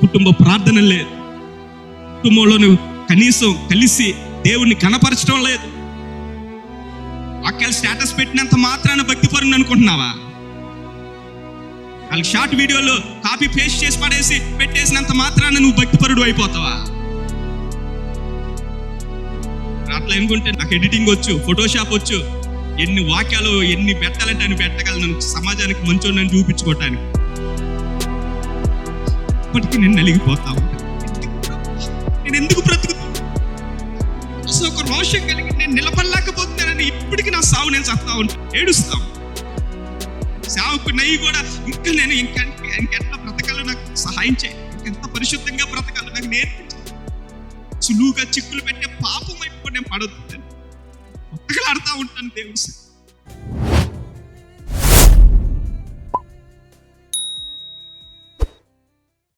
కుటుంబ ప్రార్థన లేదు. కుటుంబంలో నువ్వు కనీసం కలిసి దేవుణ్ణి కనపరచడం లేదు. వాక్యాలు స్టేటస్ పెట్టినంత మాత్రాన భక్తి పరుని అనుకుంటున్నావా? వాళ్ళకి షార్ట్ వీడియోలో కాపీ పేస్ట్ చేసి పడేసి పెట్టేసినంత మాత్రాన నువ్వు భక్తిపరుడు అయిపోతావా? అట్లా అనుకుంటే నాకు ఎడిటింగ్ వచ్చు ఫోటోషాప్ వచ్చు ఎన్ని వాక్యాలు ఎన్ని పెట్టాలంటే అని పెట్టగలను సమాజానికి మంచోళ్ళని చూపించుకోవటానికి. ఇప్పటికీ నేను నలిగిపోతా నేను ఎందుకు బ్రతుకుతా? అసలు ఒక రోషం కలిగి నేను నిలబడలేకపోతున్నానని ఇప్పటికీ నా సావు నేను చస్తా ఉంటాను ఏడుస్తాం సావుకు నయ్యి కూడా ఇంకా నేను ఇంకా ఇంకెట్లా బ్రతకాలో నాకు సహాయం చేయి. ఇంకెంత పరిశుద్ధంగా బ్రతకాలో నాకు నేర్పించు. సులువుగా చిక్కులు పెట్టే పాపం వైపు నేను పడొద్దు. కొత్తగా ఆడుతూ ఉంటాను దేవుడు.